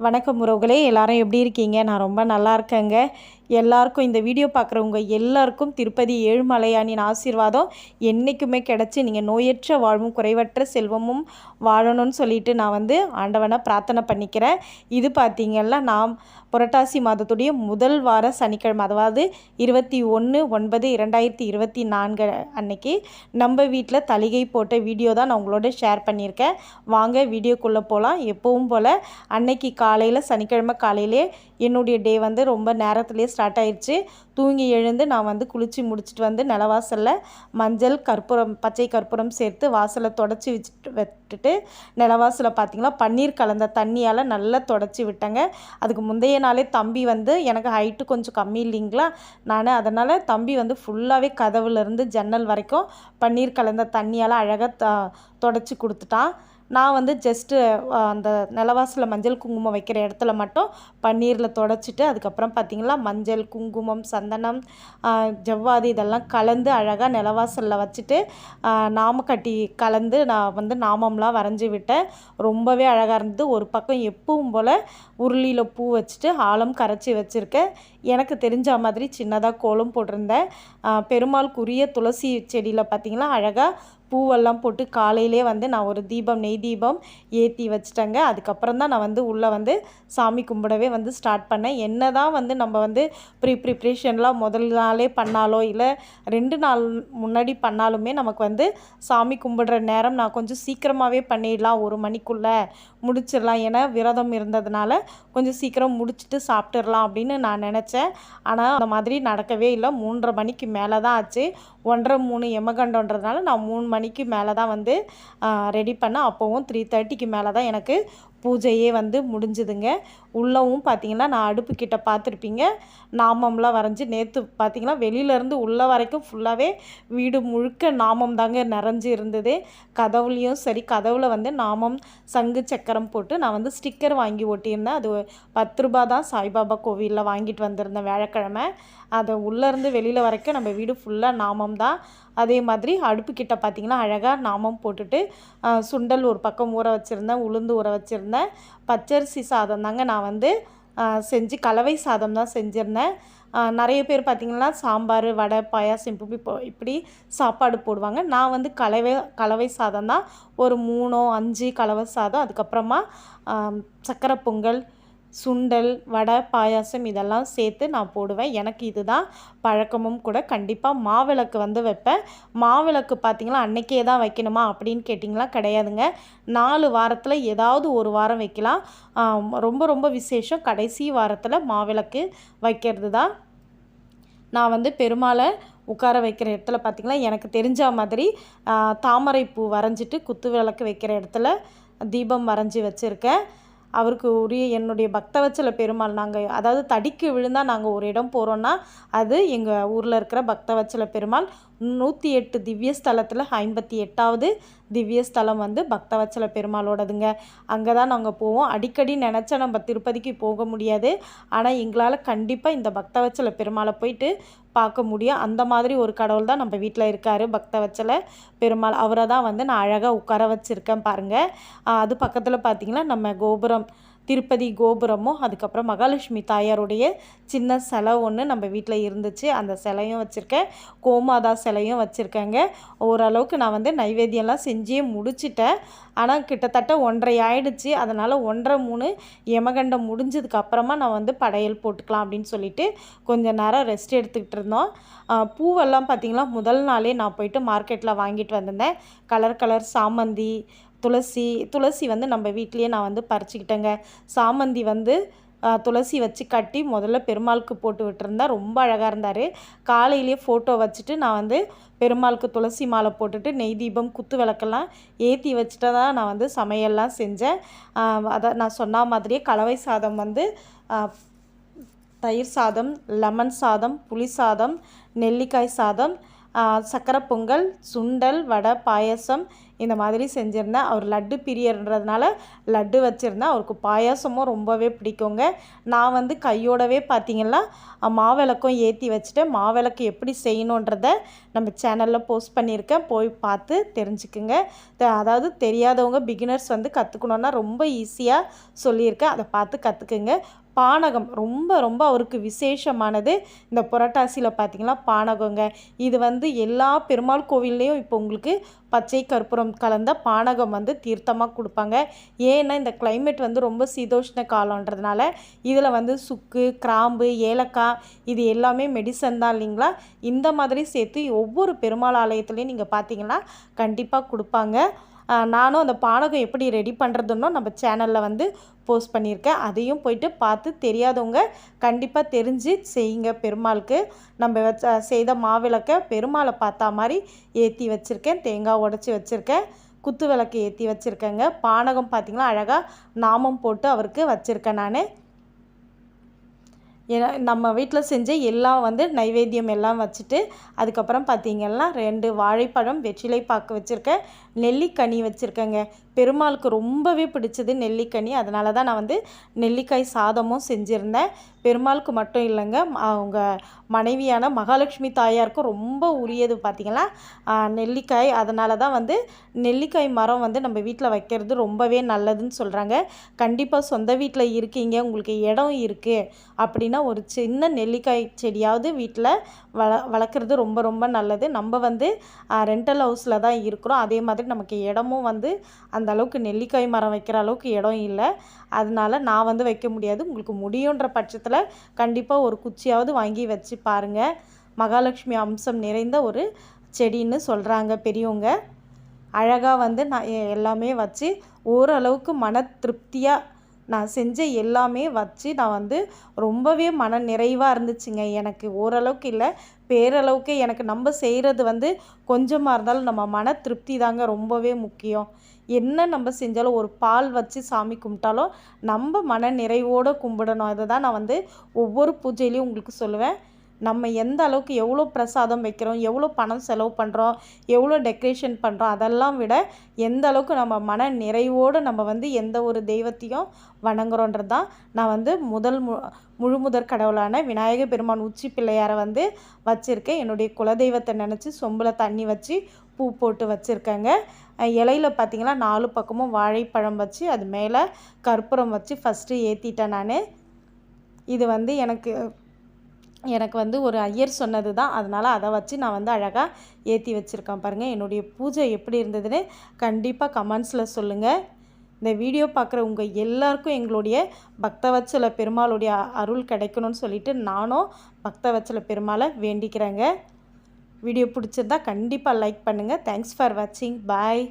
வணக்கம் உறவுகளே எல்லாரும் எப்படி இருக்கீங்க? நான் ரொம்ப நல்லா இருக்கேங்க. எல்லாருக்கும் இந்த வீடியோ பார்க்குறவங்க எல்லாருக்கும் திருப்பதி ஏழுமலையானின் ஆசீர்வாதம் என்றைக்குமே கிடச்சி நீங்கள் நோயற்ற வாழ்வும் குறைவற்ற செல்வமும் வாழணும்னு சொல்லிட்டு நான் வந்து ஆண்டவனை பிரார்த்தனை பண்ணிக்கிறேன். இது பார்த்தீங்கன்னா நாம் புரட்டாசி மாதத்துடைய முதல் வார சனிக்கிழமை அதாவது இருபத்தி ஒன்று ஒன்பது இரண்டாயிரத்தி இருபத்தி நான்கு அன்னைக்கு நம்ம வீட்டில் தலிகை போட்ட வீடியோ தான் நான் உங்களோட ஷேர் பண்ணியிருக்கேன். வாங்க வீடியோக்குள்ளே போகலாம் எப்பவும் போல் அன்னைக்கு காலையில் சனிக்கிழமை காலையிலே என்னுடைய டே வந்து ரொம்ப நேரத்துலேயே ஸ்டார்ட் ஆயிடுச்சு தூங்கி எழுந்து நான் வந்து குளித்து முடிச்சுட்டு வந்து நிலவாசலில் மஞ்சள் கற்பூரம் பச்சை கற்பூரம் சேர்த்து வாசலை தொடச்சி வச்சுட்டு விட்டுட்டு நிலவாசலை பார்த்திங்களா பன்னீர் கலந்த தண்ணியால் நல்லா தொடச்சி விட்டேங்க. அதுக்கு முந்தைய நாளே தம்பி வந்து எனக்கு ஹைட்டு கொஞ்சம் கம்மி இல்லைங்களா? நான் அதனால் தம்பி வந்து ஃபுல்லாகவே கதவுலேருந்து ஜன்னல் வரைக்கும் பன்னீர் கலந்த தண்ணியால் அழகாக த தொடச்சி கொடுத்துட்டான். நான் வந்து ஜஸ்ட்டு அந்த நிலவாசலில் மஞ்சள் குங்குமம் வைக்கிற இடத்துல மட்டும் பன்னீரில் தொடச்சிட்டு அதுக்கப்புறம் பார்த்திங்கன்னா மஞ்சள் குங்குமம் சந்தனம் ஜவ்வாது இதெல்லாம் கலந்து அழகாக நிலவாசலில் வச்சுட்டு நாமக்கட்டி கலந்து நான் வந்து நாமம்லாம் வரைஞ்சி விட்டேன். ரொம்பவே அழகாக இருந்தது. ஒரு பக்கம் எப்பவும் போல் உருளியில் பூ வச்சுட்டு ஆழம் கரைச்சி வச்சுருக்கேன். எனக்கு தெரிஞ்ச மாதிரி சின்னதாக கோலம் போட்டிருந்தேன். பெருமாளுக்குரிய துளசி செடியில் பார்த்திங்கன்னா அழகாக பூவெல்லாம் போட்டு காலையிலே வந்து நான் ஒரு தீபம் நெய் தீபம் ஏற்றி வச்சிட்டேங்க. அதுக்கப்புறம் தான் நான் வந்து உள்ளே வந்து சாமி கும்பிடவே வந்து ஸ்டார்ட் பண்ணேன். என்ன தான் வந்து நம்ம வந்து ப்ரீ ப்ரிப்ரேஷன்லாம் முதல் நாளே பண்ணாலோ இல்லை ரெண்டு நாள் முன்னாடி பண்ணாலுமே நமக்கு வந்து சாமி கும்பிடுற நேரம் நான் கொஞ்சம் சீக்கிரமாகவே பண்ணிடலாம். ஒரு மணிக்குள்ளே முடிச்சிடலாம். ஏன்னா விரதம் இருந்ததுனால கொஞ்சம் சீக்கிரம் முடிச்சுட்டு சாப்பிட்டுடலாம் அப்படின்னு நான் நினச்சேன். ஆனால் அந்த மாதிரி நடக்கவே இல்லை. மூன்றரை மணிக்கு மேலே தான் ஆச்சு. ஒன்றரை மூணு எமகண்டன்றதுனால நான் மூணு மணிக்கு மேலே தான் வந்து ரெடி பண்ணேன். அப்போவும் த்ரீ தேர்ட்டிக்கு மேலே தான் எனக்கு பூஜையே வந்து முடிஞ்சுதுங்க. உள்ளவும் பார்த்தீங்கன்னா நான் அடுப்பு கிட்ட பார்த்துருப்பீங்க நாமம்லாம் வரைஞ்சி நேற்று பார்த்தீங்கன்னா வெளியிலேருந்து உள்ள வரைக்கும் ஃபுல்லாகவே வீடு முழுக்க நாமம் தாங்க நிறைஞ்சு இருந்தது. கதவுலேயும் சரி கதவில் வந்து நாமம் சங்கு சக்கரம் போட்டு நான் வந்து ஸ்டிக்கர் வாங்கி ஒட்டியிருந்தேன். அது பத்து ரூபா தான் சாய்பாபா கோவிலில் வாங்கிட்டு வந்திருந்தேன் வியாழக்கிழமை. அதை உள்ளேருந்து வெளியில் வரைக்கும் நம்ம வீடு ஃபுல்லாக நாமம் தான். அதே மாதிரி அடுப்புக்கிட்ட பார்த்திங்கன்னா அழகாக நாமம் போட்டுட்டு சுண்டல் ஒரு பக்கம் ஊற வச்சுருந்தேன் உளுந்து ஊற வச்சுருந்தேன். பச்சரிசி சாதம் தாங்க நான் வந்து செஞ்சு கலவை சாதம் தான் செஞ்சுருந்தேன். நிறைய பேர் பார்த்திங்கன்னா சாம்பார் வடை பாயாசம் இப்படி இப்படி சாப்பாடு போடுவாங்க. நான் வந்து கலவை கலவை சாதம் தான் ஒரு மூணோ அஞ்சு கலவை சாதம். அதுக்கப்புறமா சக்கரை பொங்கல் சுண்டல் வடை பாயாசம் இதெல்லாம் சேர்த்து நான் போடுவேன். எனக்கு இதுதான் பழக்கமும் கூட. கண்டிப்பாக மாவிளக்கு வந்து வைப்பேன். மாவிளக்கு பார்த்திங்களா அன்றைக்கே தான் வைக்கணுமா அப்படின்னு கேட்டிங்களா கிடையாதுங்க. நாலு வாரத்தில் ஏதாவது ஒரு வாரம் வைக்கலாம். ரொம்ப ரொம்ப விசேஷம். கடைசி வாரத்தில் மாவிளக்கு வைக்கிறது தான் நான் வந்து பெருமாளை உட்கார வைக்கிற இடத்துல பார்த்திங்களா எனக்கு தெரிஞ்ச மாதிரி தாமரை பூ வரைஞ்சிட்டு குத்து விளக்கு வைக்கிற இடத்துல தீபம் வரைஞ்சி வச்சுருக்கேன். அவருக்கு உரிய என்னுடைய பக்தவச்சல பெருமாள். நாங்கள் அதாவது தடிக்கு விழுந்தால் நாங்கள் ஒரு இடம் போகிறோன்னா அது எங்கள் ஊரில் இருக்கிற பக்தவச்சல பெருமாள். நூற்றி எட்டு திவ்ய ஸ்தலத்தில் ஐம்பத்தி எட்டாவது திவ்ய ஸ்தலம் வந்து பக்தவச்சல பெருமாளோடதுங்க. அங்கே தான் நாங்கள் போவோம். அடிக்கடி நினச்சா நம்ம திருப்பதிக்கு போக முடியாது. ஆனால் எங்களால் கண்டிப்பாக இந்த பக்தவச்சல பெருமாளை போயிட்டு பார்க்க முடியும். அந்த மாதிரி ஒரு கடவுள் தான் நம்ம வீட்டில் இருக்கார் பக்தவச்சல பெருமாள். அவரை தான் வந்து நான் அழகாக உட்கார வச்சுருக்கேன் பாருங்கள் அது பக்கத்தில் பார்த்திங்கன்னா நம்ம கோபுரம். திருப்பதி கோபுரமும் அதுக்கப்புறம் மகாலட்சுமி தாயாருடைய சின்ன சிலை ஒன்று நம்ம வீட்டில் இருந்துச்சு. அந்த சிலையும் வச்சுருக்கேன். கோமாதா சிலையும் வச்சுருக்கேங்க. ஓரளவுக்கு நான் வந்து நைவேத்தியம்லாம் செஞ்சே முடிச்சிட்டேன். ஆனால் கிட்டத்தட்ட ஒன்றரை ஆயிடுச்சு. அதனால் ஒன்றரை மூணு யமகண்டம் முடிஞ்சதுக்கு அப்புறமா நான் வந்து படையல் போட்டுக்கலாம் அப்படின்னு சொல்லிட்டு கொஞ்சம் நேரம் ரெஸ்ட் எடுத்துக்கிட்டு இருந்தோம். பூவெல்லாம் பார்த்திங்கன்னா முதல் நாளே நான் போயிட்டு மார்க்கெட்டில் வாங்கிட்டு வந்திருந்தேன். கலர் கலர் சாமந்தி துளசி துளசி வந்து நம்ம வீட்லேயே நான் வந்து பறிச்சுக்கிட்டேங்க. சாமந்தி வந்து துளசி வச்சு கட்டி முதல்ல பெருமாளுக்கு போட்டு விட்டுருந்தா ரொம்ப அழகாக இருந்தார். காலையிலேயே ஃபோட்டோ வச்சுட்டு நான் வந்து பெருமாளுக்கு துளசி மாலை போட்டுட்டு நெய் தீபம் குத்து விளக்கெல்லாம் ஏற்றி வச்சுட்டு தான் நான் வந்து சமையல்லாம் செஞ்சேன். அதை நான் சொன்ன மாதிரியே கலவை சாதம் வந்து தயிர் சாதம் லெமன் சாதம் புளி சாதம் நெல்லிக்காய் சாதம் சக்கரை பொங்கல் சுண்டல் வடை பாயசம் இந்த மாதிரி செஞ்சுருந்தேன் அவர் லட்டு பிரியர்ன்றதுனால லட்டு வச்சுருந்தேன் அவருக்கு பாயாசமும் ரொம்பவே பிடிக்குங்க. நான் வந்து கையோடவே பார்த்திங்கன்னா மாவிளக்கும் ஏற்றி வச்சுட்டேன். மாவிளக்கு எப்படி செய்யணுன்றத நம்ம சேனலில் போஸ்ட் பண்ணியிருக்கேன். போய் பார்த்து தெரிஞ்சுக்குங்க. அதாவது தெரியாதவங்க பிகினர்ஸ் வந்து கற்றுக்கணுன்னா ரொம்ப ஈஸியாக சொல்லியிருக்கேன். அதை பார்த்து கற்றுக்குங்க பானகம் ரொம்ப ரொம்ப அவருக்கு விசேஷமானது. இந்த புரட்டாசியில் பார்த்திங்கன்னா பானகங்க. இது வந்து எல்லா பெருமாள் கோவில்லையும் இப்போ உங்களுக்கு பச்சை கற்பூரம் கலந்த பானகம் வந்து தீர்த்தமாக கொடுப்பாங்க. ஏன்னா இந்த கிளைமேட் வந்து ரொம்ப சீதோஷ்ண காலன்றதுனால இதில் வந்து சுக்கு கிராம்பு ஏலக்காய் இது எல்லாமே மெடிசன் தான் இல்லைங்களா? இந்த மாதிரி சேர்த்து ஒவ்வொரு பெருமாள் ஆலயத்துலேயும் நீங்கள் பார்த்தீங்கன்னா கண்டிப்பாக கொடுப்பாங்க. நானும் அந்த பானகம் எப்படி ரெடி பண்ணுறதுன்னு நம்ம சேனலில் வந்து போஸ்ட் பண்ணியிருக்கேன். அதையும் போயிட்டு பார்த்து தெரியாதவங்க கண்டிப்பாக தெரிஞ்சு செய்யுங்க பெருமாளுக்கு. நம்ம வச்ச செய்த மாவிளக்கை பெருமாளை பார்த்தா மாதிரி ஏற்றி வச்சுருக்கேன். தேங்காய் உடச்சி வச்சுருக்கேன். குத்து விளக்கு ஏற்றி வச்சுருக்கேங்க. பானகம் பார்த்திங்கன்னா அழகாக நாமம் போட்டு அவருக்கு வச்சுருக்கேன் நான். ஏன்னா நம்ம வீட்டில் செஞ்ச எல்லாம் வந்து நைவேத்தியம் எல்லாம் வச்சுட்டு அதுக்கப்புறம் பார்த்திங்கன்னா ரெண்டு வாழைப்பழம் வெற்றிலை பாக்கு வச்சுருக்கேன் நெல்லிக்கனி வச்சுருக்கேங்க. பெருமாளுக்கு ரொம்பவே பிடிச்சது நெல்லிக்கனி. அதனால தான் நான் வந்து நெல்லிக்காய் சாதமும் செஞ்சுருந்தேன். பெருமாளுக்கு மட்டும் இல்லைங்க அவங்க மனைவியான மகாலட்சுமி தாயாருக்கும் ரொம்ப உரியது பார்த்திங்களா நெல்லிக்காய். அதனால தான் வந்து நெல்லிக்காய் மரம் வந்து நம்ம வீட்டில் வைக்கிறது ரொம்பவே நல்லதுன்னு சொல்கிறாங்க கண்டிப்பாக சொந்த வீட்டில் இருக்கீங்க உங்களுக்கு இடம் இருக்குது அப்படின்னா ஒரு சின்ன நெல்லிக்காய் செடியாவது வீட்டில் வள வளர்க்குறது ரொம்ப ரொம்ப நல்லது. நம்ம வந்து ரெண்டல் ஹவுஸில் தான் இருக்கிறோம். அதே மாதிரி நமக்கு இடமும் வந்து அந்த அளவுக்கு நெல்லிக்காய் மரம் வைக்கிற அளவுக்கு இடம் இல்லை. அதனால நான் வந்து வைக்க முடியாது. உங்களுக்கு முடியுன்ற பட்சத்தில் கண்டிப்பாக ஒரு குச்சியாவது வாங்கி வச்சு பாருங்கள் மகாலட்சுமி அம்சம் நிறைந்த ஒரு செடின்னு சொல்கிறாங்க பெரியவங்க. அழகாக வந்து நான் எல்லாமே வச்சு ஓரளவுக்கு மன திருப்தியாக நான் செஞ்ச எல்லாமே வச்சு நான் வந்து ரொம்பவே மன நிறைவாக இருந்துச்சுங்க. எனக்கு ஓரளவுக்கு இல்லை. பேரளவுக்கு எனக்கு நம்ம செய்கிறது வந்து கொஞ்சமாக இருந்தாலும் நம்ம மன திருப்தி தாங்க ரொம்பவே முக்கியம். என்ன நம்ம செஞ்சாலும் ஒரு பால் வச்சு சாமி கும்பிட்டாலும் நம்ம மன நிறைவோடு கும்பிடணும். அதை தான் நான் வந்து ஒவ்வொரு பூஜையிலையும் உங்களுக்கு சொல்லுவேன். நம்ம எந்த அளவுக்கு எவ்வளோ பிரசாதம் வைக்கிறோம் எவ்வளோ பணம் செலவு பண்ணுறோம் எவ்வளோ டெக்கரேஷன் பண்ணுறோம் அதெல்லாம் விட எந்த அளவுக்கு நம்ம மன நிறைவோடு நம்ம வந்து எந்த ஒரு தெய்வத்தையும் வணங்குறோன்றது தான் நான் வந்து முதல் மு முழுமுதற் கடவுளான விநாயக பெருமான் உச்சி பிள்ளையாரை வந்து வச்சுருக்கேன். என்னுடைய குலதெய்வத்தை நினச்சி சொம்பில் தண்ணி வச்சு பூ போட்டு வச்சுருக்கேங்க. இலையில பார்த்திங்கன்னா நாலு பக்கமும் வாழைப்பழம் வச்சு அது மேலே கற்பூரம் வச்சு ஃபஸ்ட்டு ஏற்றிட்டேன் நான். இது வந்து எனக்கு எனக்கு வந்து ஒரு ஐயர் சொன்னது தான் அதனால் அதை வச்சு நான் வந்து அழகாக ஏற்றி வச்சுருக்கேன் பாருங்கள் என்னுடைய பூஜை எப்படி இருந்ததுன்னு கண்டிப்பாக கமெண்ட்ஸில் சொல்லுங்கள் இந்த வீடியோ பார்க்குற உங்கள் எல்லாருக்கும் எங்களுடைய பக்தவச்சல பெருமாளுடைய அருள் கிடைக்கணும்னு சொல்லிட்டு நானும் பக்தவச்சல பெருமாளை வேண்டிக்கிறேங்க. வீடியோ பிடிச்சிருந்தா கண்டிப்பாக லைக் பண்ணுங்கள் தேங்க்ஸ் ஃபார் வாட்சிங் பாய்